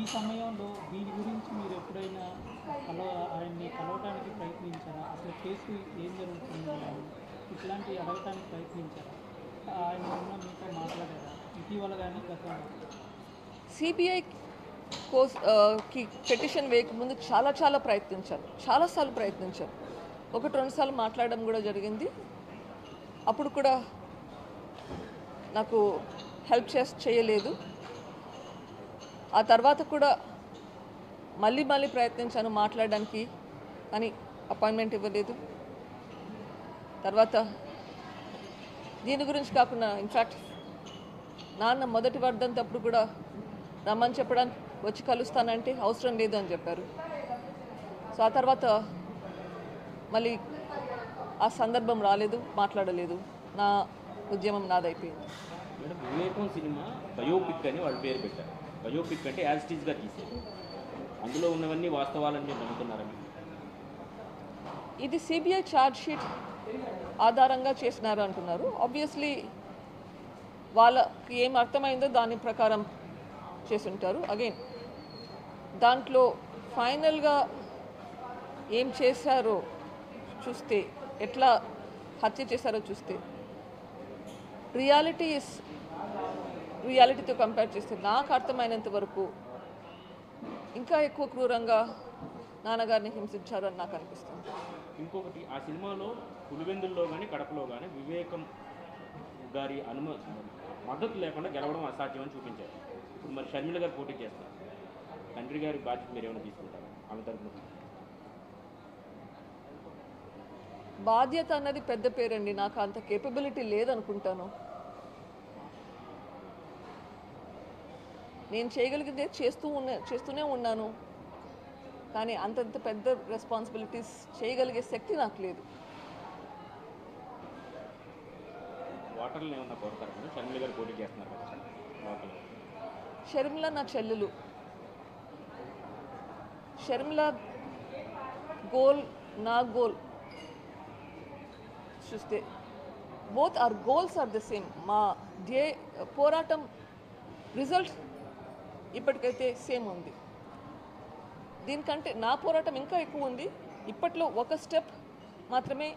ఈ సమయంలో దీని గురించి మీరు ఎప్పుడైనా కలవ ఆయన్ని కలవటానికి ప్రయత్నించారా? అసలు కేసు ఏం జరుగుతుంది? అని ఇట్లాంటి అడగటానికి ప్రయత్నించారా? ఆయన ఉన్న మీతో మాట్లాడారా? ఇటీవల కానీ గతంలో? సిబిఐ కోస్కి పెటిషన్ వేయకముందు చాలా చాలా ప్రయత్నించాను చాలాసార్లు ప్రయత్నించాను ఒకటి రెండుసార్లు మాట్లాడడం కూడా జరిగింది. అప్పుడు కూడా నాకు హెల్ప్ చేసి చేయలేదు. ఆ తర్వాత కూడా మళ్ళీ మళ్ళీ ప్రయత్నించాను మాట్లాడడానికి కానీ అపాయింట్మెంట్ ఇవ్వలేదు. తర్వాత దీని గురించి కాకుండా ఇన్ఫ్యాక్ట్ నాన్న మొదటి వర్ధంతప్పుడు కూడా రమ్మని చెప్పడానికి వచ్చి కలుస్తానంటే అవసరం లేదు అని చెప్పారు. సో ఆ తర్వాత మళ్ళీ ఆ సందర్భం రాలేదు మాట్లాడలేదు. నా ఉద్యమం నాదైపోయింది. మేడం వివేకం సినిమా బయోపిక్ అని వాళ్ళ పేరు పెట్టారు. బయోపిక్ అంటే యాజ్ టీజ్గా తీసేది. అందులో ఉన్నవన్నీ వాస్తవాలని మీరు? నమ్ముతున్నారని ఇది సిబిఐ ఛార్జ్ షీట్ ఆధారంగా చేసినారు అంటున్నారు ఆబ్వియస్లీ వాళ్ళకి ఏం అర్థమైందో దాని ప్రకారం చేసుంటారు అగైన్ దాంట్లో ఫైనల్గా ఏం చేశారో చూస్తే ఎట్లా హత్య చేశారో చూస్తే రియాలిటీ ఇస్ రియాలిటీతో కంపేర్ చేస్తే నాకు అర్థమైనంత వరకు ఇంకా ఎక్కువ క్రూరంగా నాన్నగారిని హింసించారని నాకు అనిపిస్తుంది. ఇంకొకటి ఆ సినిమాలో పులివెందుల్లో కానీ కడపలో కానీ వివేకం గారి అనుమ మద్దతు లేకుండా గెలవడం అసాధ్యం అని చూపించారు. ఇప్పుడు మరి షర్మిల గారు పోటీ చేస్తారు. తండ్రి గారి బాధ్యత మీరు ఏమైనా తీసుకుంటారా? ఆమె తరఫున బాధ్యత అన్నది పెద్ద పేరండి. నాకు అంత కేపబిలిటీ లేదనుకుంటాను. నేను చేయగలిగితే చేస్తూ ఉన్న చేస్తూనే ఉన్నాను. కానీ అంతంత పెద్ద రెస్పాన్సిబిలిటీస్ చేయగలిగే శక్తి నాకు లేదు. షర్మిల నా చెల్లెలు. షర్మిల గోల్ నా గోల్ చూస్తే both are goals are the same మా ధ్యే పోరాటం రిజల్ట్ ఇప్పటికైతే సేమ్ ఉంది. దీనికంటే నా పోరాటం ఇంకా ఎక్కువ ఉంది. ఇప్పట్లో ఒక స్టెప్ మాత్రమే